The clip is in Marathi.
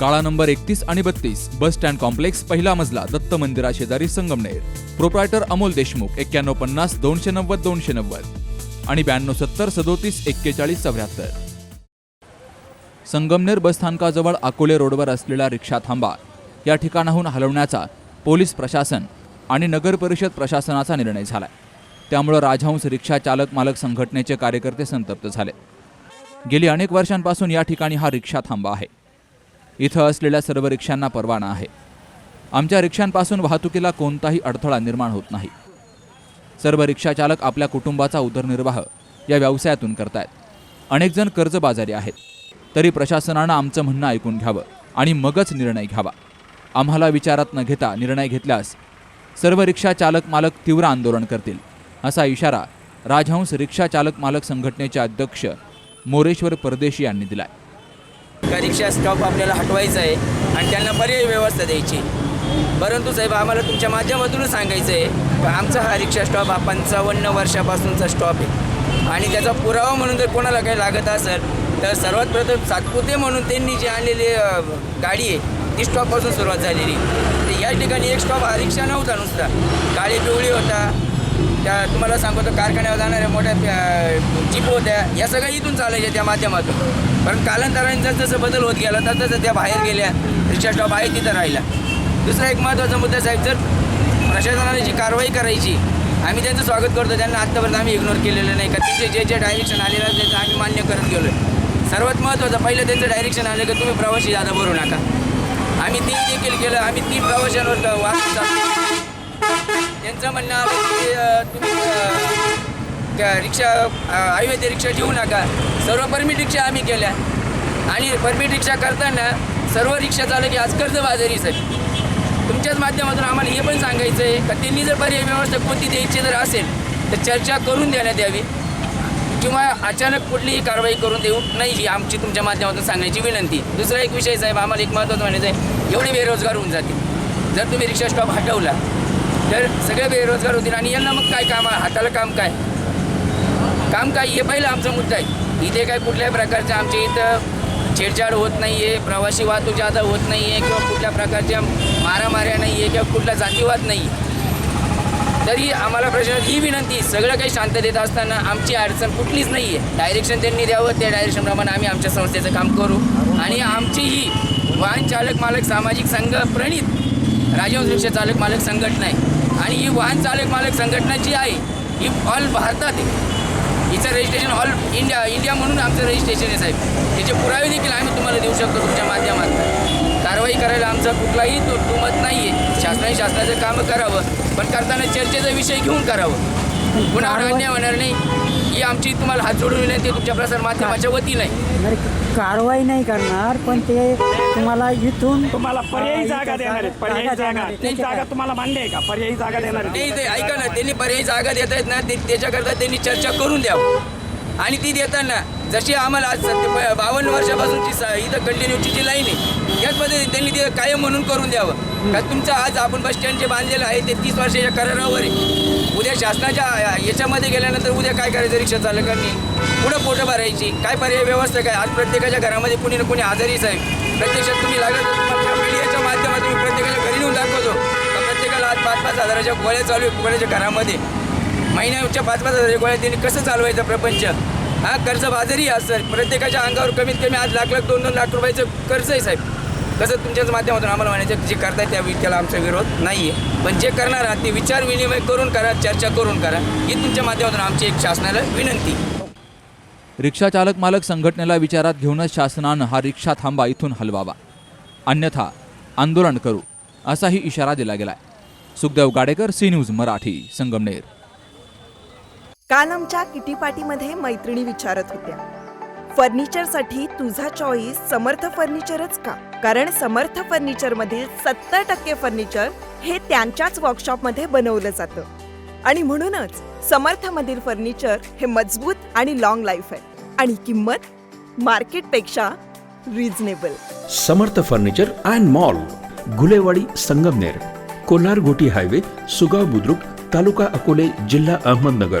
काळा नंबर एकतीस आणि बत्तीस बस स्टँड कॉम्प्लेक्स पहिला मजला दत्त मंदिरा शेजारी संगमनेर. प्रोप्रायटर अमोल देशमुख एक्क्याण्णव पन्नास दोनशे नव्वद दोनशे नव्वद. आणि ब्याण्णव सत्तर सदोतीस एक्केचाळीस चौऱ्याहत्तर. संगमनेर बसस्थानकाजवळ अकोले रोडवर असलेला रिक्षा थांबा. या ठिकाणाहून हलवण्याचा पोलीस प्रशासन आणि नगर परिषद प्रशासनाचा निर्णय झालाय. त्यामुळं राजहंस रिक्षा चालक मालक संघटनेचे कार्यकर्ते संतप्त झाले. गेली अनेक वर्षांपासून या ठिकाणी हा रिक्षा थांबा आहे. इथं असलेल्या सर्व रिक्षांना परवाना आहे. आमच्या रिक्षांपासून वाहतुकीला कोणताही अडथळा निर्माण होत नाही. सर्व रिक्षाचालक आपल्या कुटुंबाचा उदरनिर्वाह या व्यवसायातून करतायत. अनेकजण कर्जबाजारी आहेत. तरी प्रशासनानं आमचं म्हणणं ऐकून घ्यावं आणि मगच निर्णय घ्यावा. आम्हाला विचारात न घेता निर्णय घेतल्यास सर्व रिक्षा चालक मालक तीव्र आंदोलन करतील असा इशारा राजहंस रिक्षा चालक मालक संघटनेचे अध्यक्ष मोरेश्वर परदेशी यांनी दिला आहे का रिक्षा स्टॉप आपल्याला हटवायचा आहे आणि त्यांना पर्यायी व्यवस्था द्यायची परंतु साहेब आम्हाला तुमच्या माध्यमातूनच सांगायचं आहे का आमचा हा रिक्षा स्टॉप हा पंचावन्न वर्षापासूनचा स्टॉप आहे. आणि त्याचा पुरावा म्हणून जर कोणाला काही लागत असेल तर सर्वात प्रथम सातपुते म्हणून त्यांनी जी आणलेली गाडी आहे ती स्टॉपपासून सुरुवात झालेली तर या ठिकाणी एक स्टॉप हा रिक्षा नव्हता नुसता. काळी पिवळी होता त्या तुम्हाला सांगतो कारखान्यावर जाणाऱ्या मोठ्या त्या जीप होत्या या सगळ्या इथून चालायच्या त्या माध्यमातून. कारण कालांतराने जसं जसं बदल होत गेला तर तसं त्या बाहेर गेल्या रिक्षा स्टॉप आहे तिथं राहिला दुसरा एक महत्त्वाचा मुद्दा साहेब जर प्रशासनाने जी कारवाई करायची आम्ही त्यांचं स्वागत करतो त्यांना आत्तापर्यंत आम्ही इग्नोर केलेलं नाही. का त्यांचे जे जे डायरेक्शन आलेलं आहे त्याचं आम्ही मान्य करत गेलो सर्वात महत्त्वाचं पहिलं त्यांचं डायरेक्शन आलं की तुम्ही प्रवासी जादा भरू नका. आम्ही ते देखील केलं आम्ही ती प्रवाशांवर वाहतूक चालू त्यांचं म्हणणं आलं की तुम्ही त्या रिक्षा अ, रिक्षा घेऊ नका. सर्व परमिट रिक्षा आम्ही केल्या. आणि परमिट रिक्षा करताना सर्व रिक्षा चालक हे आज कर्जबाजारीच आहेत तुमच्याच माध्यमातून आम्हाला हे पण सांगायचं आहे का त्यांनी जर पर्याय व्यवस्था कोणती द्यायची जर असेल तर चर्चा करून देण्यात यावी. किंवा अचानक कुठलीही कारवाई करून देऊ नाही ही आमची तुमच्या माध्यमातून सांगण्याची विनंती. दुसरा एक विषय साहेब आम्हाला एक महत्त्वाचं म्हणायचं आहे एवढे बेरोजगार होऊन जातील. जर तुम्ही रिक्षा स्टॉप हटवला तर सगळे बेरोजगार होतील आणि यांना मग काय काम हाताला काम काय? काम काय? हे पहिलं आमचा मुद्दा आहे. इथे काय कुठल्याही प्रकारचे आमच्या इथं छेडछाड होत नाही आहे प्रवासी वाहतूक जादा होत नाही आहे किंवा कुठल्या प्रकारच्या मारामाऱ्या नाही आहे किंवा कुठला जातीवाद नाही आहे तरी आम्हाला प्रश्न ही विनंती सगळं काही शांत देत असताना आमची अडचण कुठलीच नाही आहे डायरेक्शन त्यांनी द्यावं त्या डायरेक्शनप्रमाणे आम्ही आमच्या संस्थेचं काम करू. आणि आमची ही वाहन चालक मालक सामाजिक संघ प्रणित राजवंश रिक्षा चालक मालक संघटना आहे. आणि ही वाहन चालक मालक संघटना जी आहे ही ऑल भारतात आहे हिचं रजिस्ट्रेशन ऑल इंडिया इंडिया म्हणून आमचं रजिस्ट्रेशन आहे साहेब. त्याचे पुरावे देखील आम्ही तुम्हाला देऊ शकतो तुमच्या माध्यमातून. कारवाई करायला आमचा कुठलाही तो तुमत नाही आहे शासनाने शासनाचं कामं करावं पण करताना चर्चेचा विषय घेऊन करावं. कुणावर अन्याय होणार नाही. ही आमची तुम्हाला हात जोडून विनंती आहे तुमच्या प्रसार माध्यमाच्या वतीने आहे. नाही, कारवाई नाही करणार पण ते तुम्हाला इथून तुम्हाला पर्यायी जागा देणार आहेत पर्यायी जागा जागा. ती? तुम्हाला मान्य आहे का? पर्यायी जागा देणार आहेत. नाही ते ऐका ना त्यांनी पर्यायी जागा देत आहेत ना ते त्याच्याकरता त्यांनी चर्चा करून द्यावं. आणि ती देताना जशी आम्हाला आज सध्या प- बावन्न वर्षापासूनची सा इथं कंटिन्यूची जी लाईन आहे त्याच पद्धतीने त्यांनी ते कायम म्हणून करून द्यावं. का तुमचं आज आपण बस स्टँड जे बांधलेलं आहे ते तीस वर्षाच्या करारावर आहे. उद्या शासनाच्या याच्यामध्ये गेल्यानंतर उद्या काय करायचं रिक्षा चालकांनी? पुढं पोटं भरायची? काय पर्याय व्यवस्था काय? आज प्रत्येकाच्या घरामध्ये कुणी ना कुणी आजारीच आहे. प्रत्यक्षात तुम्ही लागत मीडियाच्या माध्यमातून प्रत्येकाच्या घरी येऊन दाखवतो. का प्रत्येकाला आज पाच पाच हजाराच्या गोळ्या चालू आहे कोणाच्या घरामध्ये. महिन्याच्या पाच पाच हजाराच्या गोळ्या त्यांनी कसं चालवायचं प्रपंच? हा कर्ज बाजारी असतं प्रत्येकाच्या अंगावर कमीत कमी आज लाख लाख दोन दोन लाख रुपयाचं कर्ज आहे साहेब. कसं तुमच्याच माध्यमातून आम्हाला म्हणायचं जे करताय त्या त्याला आमचा विरोध नाही आहे पण जे करणार आहात ते विचार विनिमय करून करा चर्चा करून करा. ही तुमच्या माध्यमातून आमची एक शासनाला विनंती. रिक्षा चालक मालक संघटनेला विचारात घेऊनच शासनानं हा रिक्षा थांबा इथून हलवावा. अन्यथा आंदोलन करू असाही इशारा दिला गेलाय. Sukhdev Gadekar C news Marathi Sangamner. काल आमच्या किटी पार्टीमध्ये मैत्रिणी विचारत होत्या. फर्निचरसाठी तुझा चॉईस समर्थ फर्निचरच का? कारण समर्थ फर्निचरमधील सत्तर टक्के फर्निचर हे त्यांच्याच वर्कशॉपमध्ये बनवलं जातं. आणि म्हणूनच समर्थमधील फर्निचर हे मजबूत आणि लॉंग लाईफ आहे. आणि किंमत मार्केटपेक्षा reasonable Samarth furniture and mall Gulewadi Sangamner Kolhar highway Sugaon Budruk taluka Akole जिल्हा अहमदनगर.